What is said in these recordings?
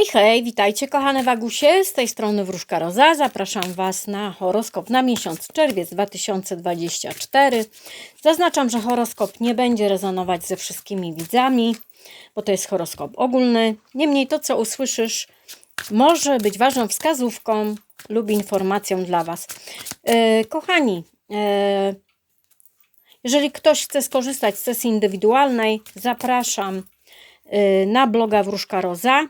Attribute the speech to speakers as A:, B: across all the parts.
A: Hej, hej, witajcie kochane Wagusie, z tej strony Wróżka Roza. Zapraszam Was na horoskop na miesiąc czerwiec 2024. Zaznaczam, że horoskop nie będzie rezonować ze wszystkimi widzami, bo to jest horoskop ogólny. Niemniej to, co usłyszysz, może być ważną wskazówką lub informacją dla Was. E, kochani, e, jeżeli ktoś chce skorzystać z sesji indywidualnej, zapraszam na bloga Wróżka Roza y,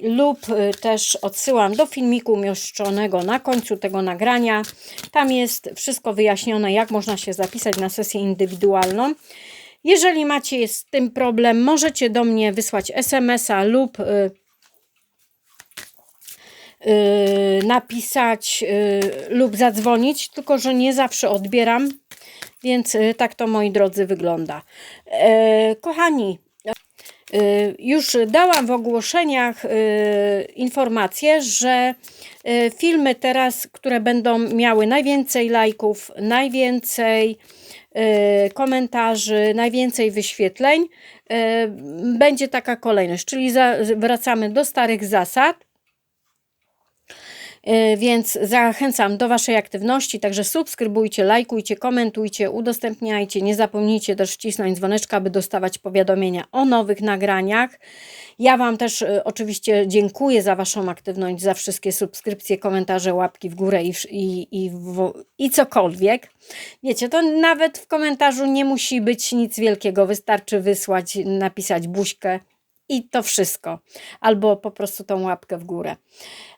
A: lub y, też odsyłam do filmiku umieszczonego na końcu tego nagrania. Tam jest wszystko wyjaśnione, jak można się zapisać na sesję indywidualną. Jeżeli macie z tym problem, możecie do mnie wysłać SMS-a lub y, y, napisać y, lub zadzwonić, tylko że nie zawsze odbieram, więc y, tak to moi drodzy wygląda. E, kochani, y, już dałam w ogłoszeniach y, informację, że y, filmy teraz, które będą miały najwięcej lajków, najwięcej y, komentarzy, najwięcej wyświetleń, y, będzie taka kolejność, czyli wracamy do starych zasad. Y, Więc zachęcam do Waszej aktywności, także subskrybujcie, lajkujcie, komentujcie, udostępniajcie. Nie zapomnijcie też wcisnąć dzwoneczka, aby dostawać powiadomienia o nowych nagraniach. Ja Wam też y, oczywiście dziękuję za Waszą aktywność, za wszystkie subskrypcje, komentarze, łapki w górę i, i, i, w, i cokolwiek. Wiecie, to nawet w komentarzu nie musi być nic wielkiego, wystarczy wysłać, napisać buźkę i to wszystko. Albo po prostu tą łapkę w górę.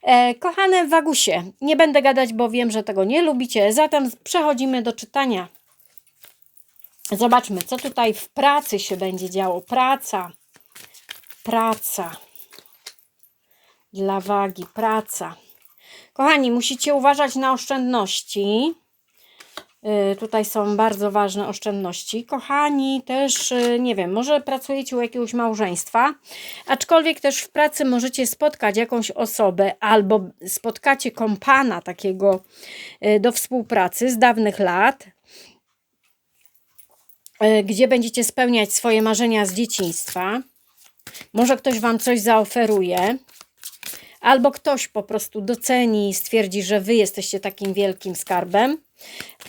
A: E, kochane Wagusie, nie będę gadać, bo wiem, że tego nie lubicie, zatem przechodzimy do czytania. Zobaczmy, co tutaj w pracy się będzie działo. Praca, praca. Dla wagi, praca. Kochani, musicie uważać na oszczędności. Y, Tutaj są bardzo ważne oszczędności. Kochani, też y, nie wiem, może pracujecie u jakiegoś małżeństwa, aczkolwiek też w pracy możecie spotkać jakąś osobę albo spotkacie kompana takiego y, do współpracy z dawnych lat, gdzie będziecie spełniać swoje marzenia z dzieciństwa. Może ktoś Wam coś zaoferuje. Albo ktoś po prostu doceni i stwierdzi, że wy jesteście takim wielkim skarbem,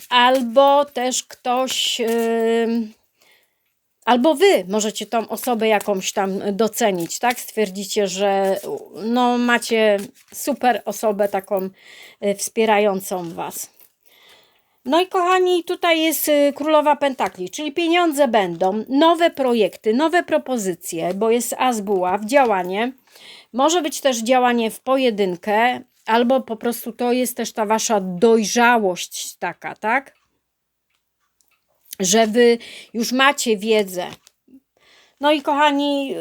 A: albo też ktoś, ym, albo wy możecie tą osobę jakąś tam docenić, tak? Stwierdzicie, że no, macie super osobę taką y, wspierającą was. No i kochani, tutaj jest y, królowa pentakli, czyli pieniądze będą, nowe projekty, nowe propozycje, bo jest as buław, działanie. Może być też działanie w pojedynkę, albo po prostu to jest też ta wasza dojrzałość taka, tak? Że wy już macie wiedzę. No i kochani,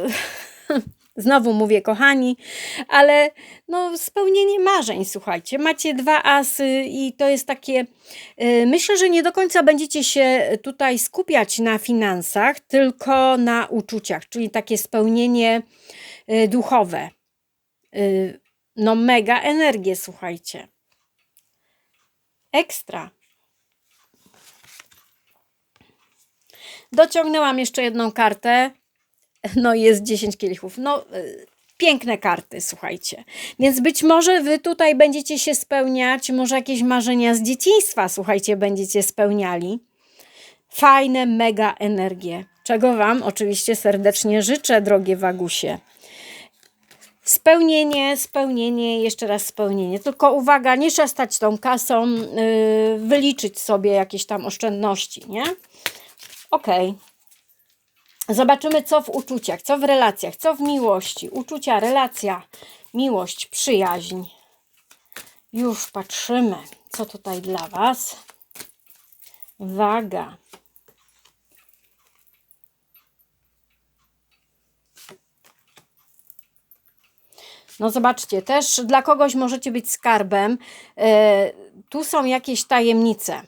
A: znowu mówię kochani, ale no spełnienie marzeń, słuchajcie. Macie dwa asy i to jest takie, y, myślę, że nie do końca będziecie się tutaj skupiać na finansach, tylko na uczuciach, czyli takie spełnienie y, duchowe. Y, No mega energię, słuchajcie. Ekstra. Dociągnęłam jeszcze jedną kartę. No jest 10 kielichów. No, y, piękne karty, słuchajcie. Więc być może wy tutaj będziecie się spełniać, może jakieś marzenia z dzieciństwa, słuchajcie, będziecie spełniali. Fajne, mega energie. Czego Wam oczywiście serdecznie życzę, drogie Wagusie. Spełnienie, spełnienie, jeszcze raz spełnienie. Tylko uwaga, nie trzeba stać tą kasą, yy, wyliczyć sobie jakieś tam oszczędności, nie? Okej. Zobaczymy, co w uczuciach, co w relacjach, co w miłości. Uczucia, relacja, miłość, przyjaźń. Już patrzymy, co tutaj dla Was. Waga. No zobaczcie, też dla kogoś możecie być skarbem. E, tu są jakieś tajemnice,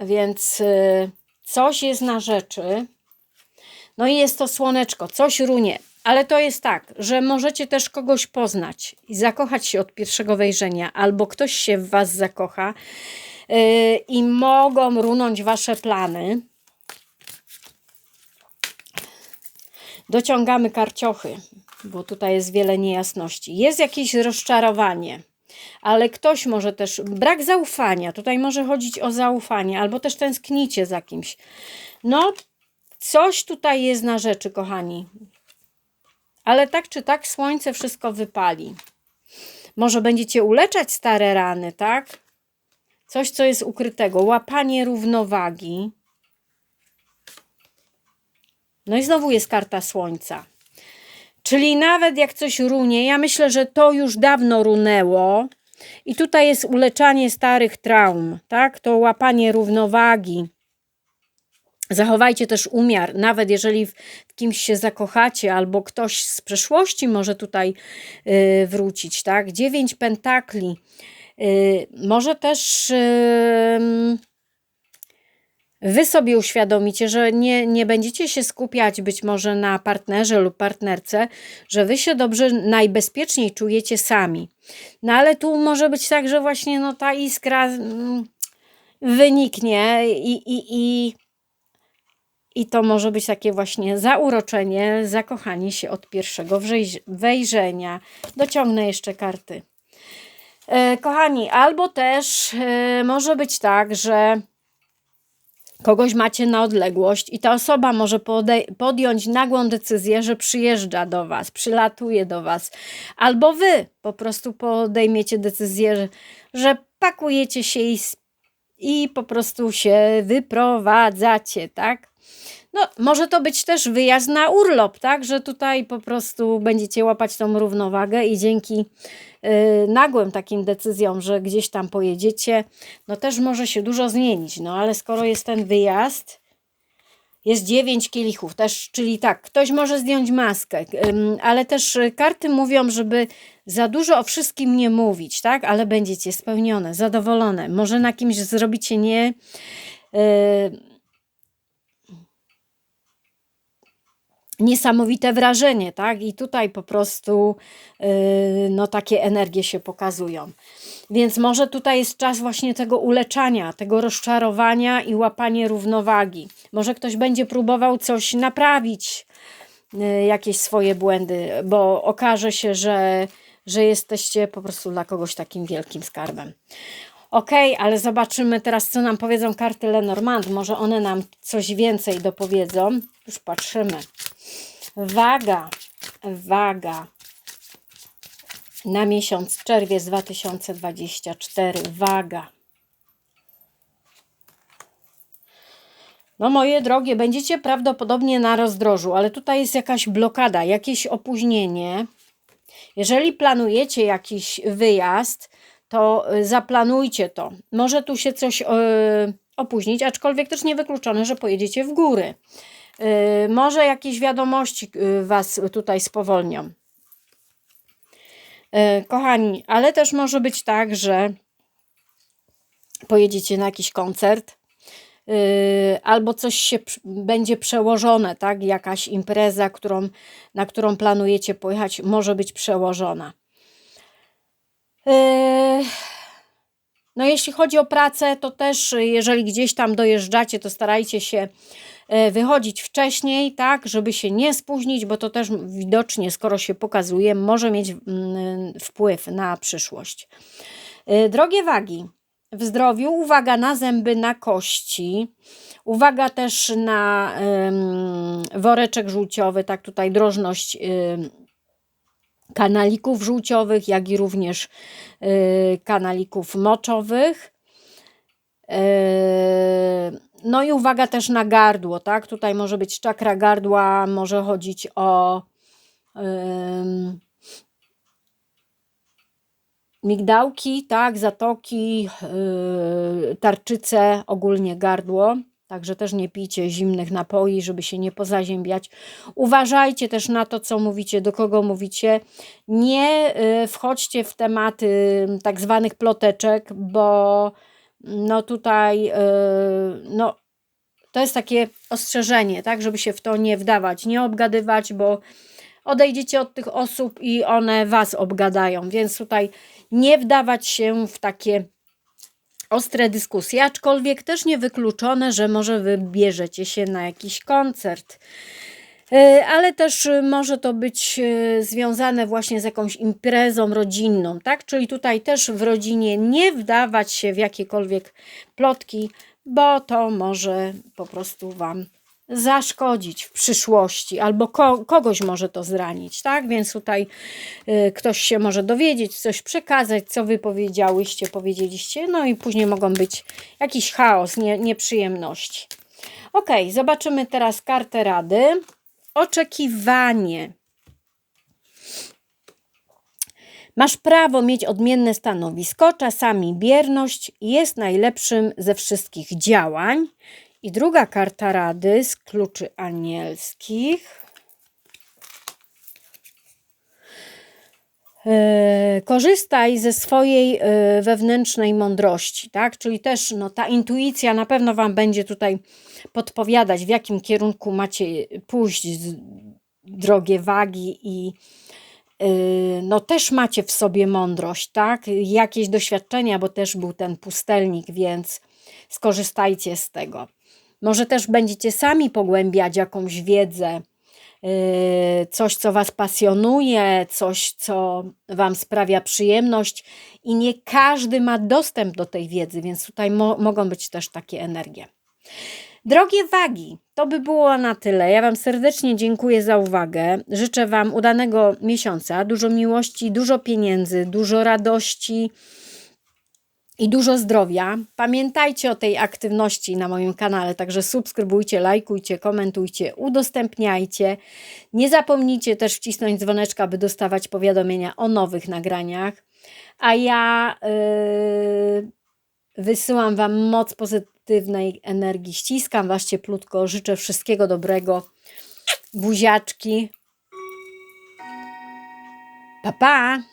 A: więc e, coś jest na rzeczy. No i jest to słoneczko, coś runie. Ale to jest tak, że możecie też kogoś poznać i zakochać się od pierwszego wejrzenia, albo ktoś się w Was zakocha e, i mogą runąć Wasze plany. Dociągamy karciochy. Bo tutaj jest wiele niejasności. Jest jakieś rozczarowanie, ale ktoś może też, brak zaufania, tutaj może chodzić o zaufanie, albo też tęsknicie za kimś. No, coś tutaj jest na rzeczy, kochani. Ale tak czy tak słońce wszystko wypali. Może będziecie uleczać stare rany, tak? Coś, co jest ukrytego. Łapanie równowagi. No i znowu jest karta słońca. Czyli nawet jak coś runie, ja myślę, że to już dawno runęło. I tutaj jest uleczanie starych traum, tak? To łapanie równowagi. Zachowajcie też umiar, nawet jeżeli w kimś się zakochacie, albo ktoś z przeszłości może tutaj y, wrócić, tak? Dziewięć pentakli. Y, może też y, wy sobie uświadomicie, że nie, nie będziecie się skupiać być może na partnerze lub partnerce, że wy się dobrze, najbezpieczniej czujecie sami. No ale tu może być tak, że właśnie no, ta iskra mm, wyniknie i, i, i i to może być takie właśnie zauroczenie, zakochanie się od pierwszego wejrzenia. Dociągnę jeszcze karty. E, kochani, albo też e, może być tak, że kogoś macie na odległość i ta osoba może podjąć nagłą decyzję, że przyjeżdża do Was, przylatuje do Was, albo Wy po prostu podejmiecie decyzję, że, pakujecie się i, i po prostu się wyprowadzacie, tak? No, może to być też wyjazd na urlop, tak? Że tutaj po prostu będziecie łapać tą równowagę i dzięki yy, nagłym takim decyzjom, że gdzieś tam pojedziecie, no też może się dużo zmienić. No ale skoro jest ten wyjazd, jest dziewięć kielichów, też, czyli tak, ktoś może zdjąć maskę, ale też karty mówią, żeby za dużo o wszystkim nie mówić, tak? Ale będziecie spełnione, zadowolone. Może na kimś zrobicie nie. Yy, niesamowite wrażenie, tak? I tutaj po prostu yy, no takie energie się pokazują. Więc może tutaj jest czas właśnie tego uleczania, tego rozczarowania i łapanie równowagi. Może ktoś będzie próbował coś naprawić, yy, jakieś swoje błędy, bo okaże się, że, że jesteście po prostu dla kogoś takim wielkim skarbem. Ok, ale zobaczymy teraz, co nam powiedzą karty Lenormand. Może one nam coś więcej dopowiedzą. Już patrzymy. Waga, waga na miesiąc czerwiec 2024. Waga. No moje drogie, będziecie prawdopodobnie na rozdrożu, ale tutaj jest jakaś blokada, jakieś opóźnienie. Jeżeli planujecie jakiś wyjazd, to y, zaplanujcie to. Może tu się coś yy, opóźnić, aczkolwiek też niewykluczone, że pojedziecie w góry. Y, może jakieś wiadomości y, Was tutaj spowolnią. Y, kochani, ale też może być tak, że pojedziecie na jakiś koncert, albo coś się będzie przełożone, tak? Jakaś impreza, którą, na którą planujecie pojechać, może być przełożona. No, jeśli chodzi o pracę, to też, jeżeli gdzieś tam dojeżdżacie, to starajcie się E, wychodzić wcześniej, tak, żeby się nie spóźnić, bo to też widocznie, skoro się pokazuje, może mieć mm, wpływ na przyszłość. E, drogie wagi, w zdrowiu uwaga na zęby, na kości, uwaga też na woreczek żółciowy, tak tutaj drożność kanalików żółciowych, jak i również y, kanalików moczowych. E, no i uwaga też na gardło, tak? Tutaj może być czakra gardła, może chodzić o migdałki, tak? Zatoki, yy, tarczyce, ogólnie gardło. Także też nie pijcie zimnych napoi, żeby się nie pozaziębiać. Uważajcie też na to, co mówicie, do kogo mówicie. Nie yy, wchodźcie w tematy tak zwanych ploteczek, bo no tutaj yy, no, to jest takie ostrzeżenie, tak, żeby się w to nie wdawać, nie obgadywać, bo odejdziecie od tych osób i one was obgadają, więc tutaj nie wdawać się w takie ostre dyskusje, aczkolwiek też niewykluczone, że może wybierzecie się na jakiś koncert. E, ale też y, może to być y, związane właśnie z jakąś imprezą rodzinną, tak? Czyli tutaj też w rodzinie nie wdawać się w jakiekolwiek plotki, bo to może po prostu Wam zaszkodzić w przyszłości, albo ko kogoś może to zranić, tak? Więc tutaj y, ktoś się może dowiedzieć, coś przekazać, co Wy powiedziałyście, powiedzieliście, no i później mogą być jakiś chaos, nie, nieprzyjemności. Ok, zobaczymy teraz kartę rady. Oczekiwanie. Masz prawo mieć odmienne stanowisko, czasami bierność jest najlepszym ze wszystkich działań. I druga karta rady z kluczy anielskich. E, Korzystaj ze swojej e, wewnętrznej mądrości, tak? Czyli też no, ta intuicja na pewno Wam będzie tutaj podpowiadać, w jakim kierunku macie pójść, drogie wagi i Yy, no też macie w sobie mądrość, tak? Jakieś doświadczenia, bo też był ten pustelnik, więc skorzystajcie z tego. Może też będziecie sami pogłębiać jakąś wiedzę, yy, coś, co Was pasjonuje, coś, co Wam sprawia przyjemność, i nie każdy ma dostęp do tej wiedzy, więc tutaj mo- mogą być też takie energie. Drogie wagi, to by było na tyle. Ja Wam serdecznie dziękuję za uwagę. Życzę Wam udanego miesiąca, dużo miłości, dużo pieniędzy, dużo radości i dużo zdrowia. Pamiętajcie o tej aktywności na moim kanale, także subskrybujcie, lajkujcie, komentujcie, udostępniajcie. Nie zapomnijcie też wcisnąć dzwoneczka, by dostawać powiadomienia o nowych nagraniach. A ja yy, wysyłam Wam moc pozytywnej energii. Ściskam Was cieplutko. Życzę wszystkiego dobrego. Buziaczki. Pa, pa!